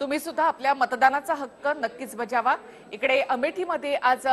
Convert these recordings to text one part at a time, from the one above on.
तुम्ही सुद्धा आपल्या मतदानाचा हक्क नक्कीच बजावा. इकडे अमेठीमध्ये आज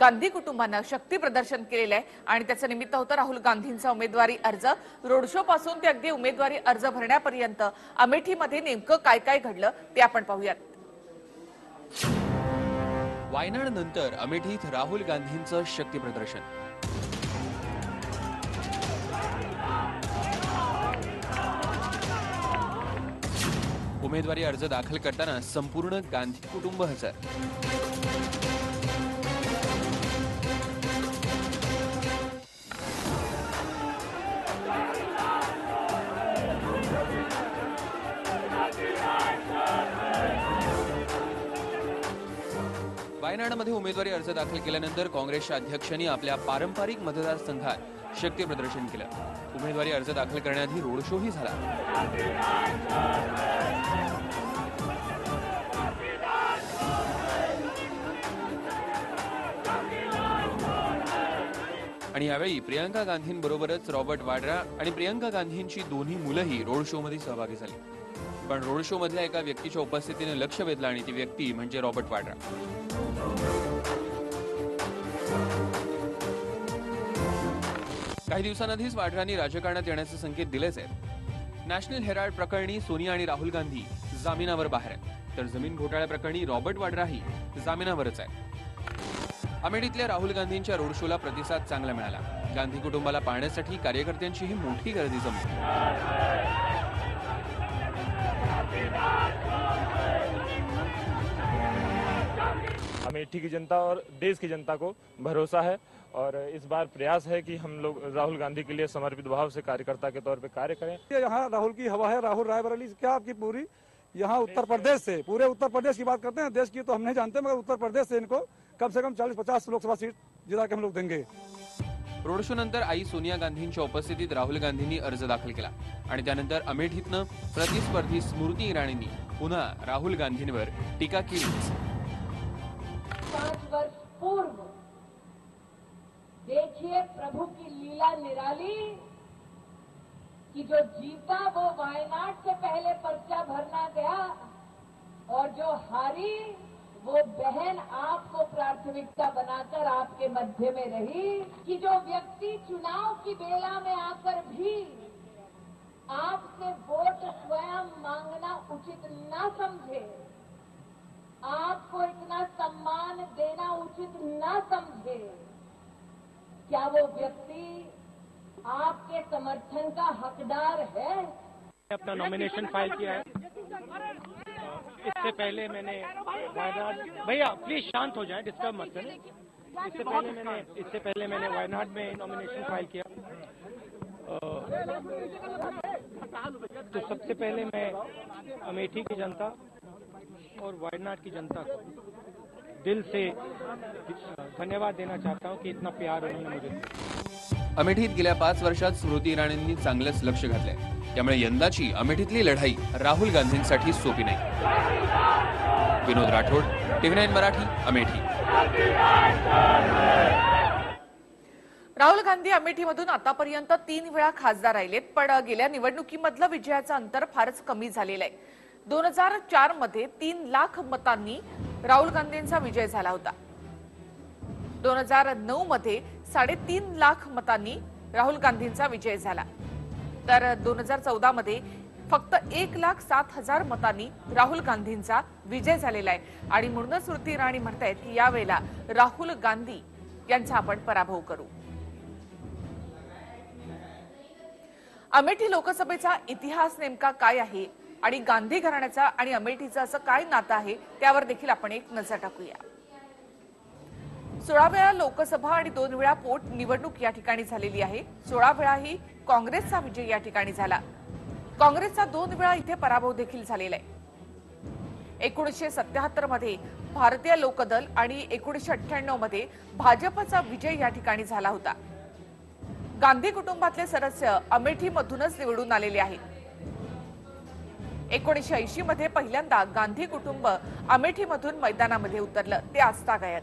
गांधी कुटुंबानं शक्ती प्रदर्शन केलेलं आहे आणि त्याचं निमित्त होतं राहुल गांधींचा उमेदवारी अर्ज. रोड शो पासून ते अगदी उमेदवारी अर्ज भरण्यापर्यंत अमेठीमध्ये नेमकं काय काय घडलं ते आपण पाहूयात. वायनाड नंतर अमेठीत राहुल गांधींचं शक्ती प्रदर्शन. उमेदवारी अर्ज दाखल करताना संपूर्ण गांधी कुटुंब हजर. वायनाडमध्ये उमेदवारी अर्ज दाखल केल्यानंतर काँग्रेसच्या अध्यक्षांनी आपल्या पारंपरिक मतदारसंघात शक्ती प्रदर्शन केलं. उमेदवारी अर्ज दाखल करण्याआधी रोड शोही झाला. आणि यावेळी प्रियंका गांधींबरोबरच रॉबर्ट वाड्रा आणि प्रियंका गांधींची दोन्ही मुलंही रोड शो मध्ये सहभागी झाली. पण रोड शो मधल्या एका व्यक्तीच्या उपस्थितीने लक्ष वेधलं आणि ती व्यक्ती म्हणजे रॉबर्ट वाड्रा. काही दिवसांआधीच वाड्रांनी राजकारणात येण्याचे संकेत दिलेच आहेत. नॅशनल हेराल्ड प्रकरणी सोनिया आणि राहुल गांधी जामिनावर बाहेर आहेत. तर जमीन घोटाळ्या प्रकरणी रॉबर्ट वाड्राही जामिनावरच आहे अमेठीतल्या राहुल गांधींच्या रोड शोला प्रतिसाद चांगला मिळाला. गांधी कुटुंबाला पाहण्यासाठी कार्यकर्त्यांचीही मोठी गर्दी जमली. अमेठी की जनता और देश की जनता को भरोसा है और इस बार प्रयास है कि हम लोग राहुल गांधी के लिए समर्पित भाव से कार्यकर्ता के तौर पे कार्य करें। यहाँ राहुल की हवा है राहुल रायबरेली क्या आपकी पूरी? यहाँ उत्तर प्रदेश से पूरे उत्तर प्रदेश की बात करते हैं देश की तो हम नहीं जानते मगर उत्तर प्रदेश से इनको कम से कम 40-50 लोकसभा सीट जिला के हम लोग देंगे। रोड शो नंतर आई सोनिया गांधींच्या उपस्थितीत राहुल गांधींनी अर्ज़ दाखल केला. आणि त्यानंतर अमेठीतनं प्रतिस्पर्धी स्मृती इराणींनी पुन्हा राहुल गांधींवर टीका केलीच पाँच वर्ष पूर्व देखिए प्रभु की लीला निराली कि जो जीता वो वायनाड से पहले पर्चा भरना गया और जो हारी वो बहन आपको प्राथमिकता बनाकर आपके मध्य में रही कि जो व्यक्ति चुनाव की बेला में आकर भी आपसे वोट स्वयं मांगना उचित न समझे, आपको इतना सम्मान देना उचित न समझे, क्या वो व्यक्ति आपके समर्थन का हकदार है? अपना नॉमिनेशन फ़ाइल किया है। इससे पहले मैंने वायनाड भैया प्लीज़ शांत हो जाए डिस्टर्ब मत करें। इससे पहले मैंने इससे पहले मैंने वायनाड में नॉमिनेशन फ़ाइल किया। तो सबसे पहले मैं अमेठी की जनता और वायनाड की जनता को दिल से, धन्यवाद देना चाहता हूँ कि इतना प्यार उन्होंने मुझे अमेठीत गेल्या पाच वर्षात स्मृती इराणींनी चांगलंच लक्ष घातलंय. त्यामुळे यंदाची अमेठीतली लढाई राहुल गांधींसाठी सोपी नाही. Vinod Rathod TV nine Marathi Amethi. Rahul Gandhi अमेठीमधून आतापर्यंत तीन वेळा खासदार राहिलेत पण गेल्या निवडणुकीमधलं विजयाचं अंतर फारच कमी झालेलं आहे. दोन हजार चारमध्ये तीन लाख मतांनी राहुल गांधींचा विजय झाला होता. दोन हजार नऊ मध्ये साडेतीन लाख मतांनी राहुल गांधींचा विजय झाला. तर दोन हजार चौदा मध्ये फक्त एक लाख सात हजार मतांनी राहुल गांधींचा विजय झालेला आहे. आणि म्हणूनच स्मृती इराणी म्हणतायत की यावेळेला राहुल गांधी यांचा आपण पराभव करू. अमेठी लोकसभेचा इतिहास नेमका काय आहे आणि गांधी घराण्याचा आणि अमेठीचं असं काय नातं आहे त्यावर देखील आपण एक नजर टाकूया. सोळा वेळा लोकसभा आणि दोन वेळा पोट निवडणूक या ठिकाणी झालेली आहे. सोळा वेळाही काँग्रेसचा विजय या ठिकाणी झाला. काँग्रेसचा दोन वेळा इथे पराभव देखील झालेला आहे. एकोणीसशे सत्याहत्तरमध्ये भारतीय लोकदल आणि एकोणीसशे अठ्ठ्याण्णवमध्ये भाजपचा विजय या ठिकाणी झाला होता. गांधी कुटुंबातले सदस्य अमेठीमधूनच निवडून आलेले आहेत. एकोणीसशे ऐंशी मध्ये पहिल्यांदा गांधी कुटुंब अमेठीमधून मैदानामध्ये उतरलं. ते आजतागायत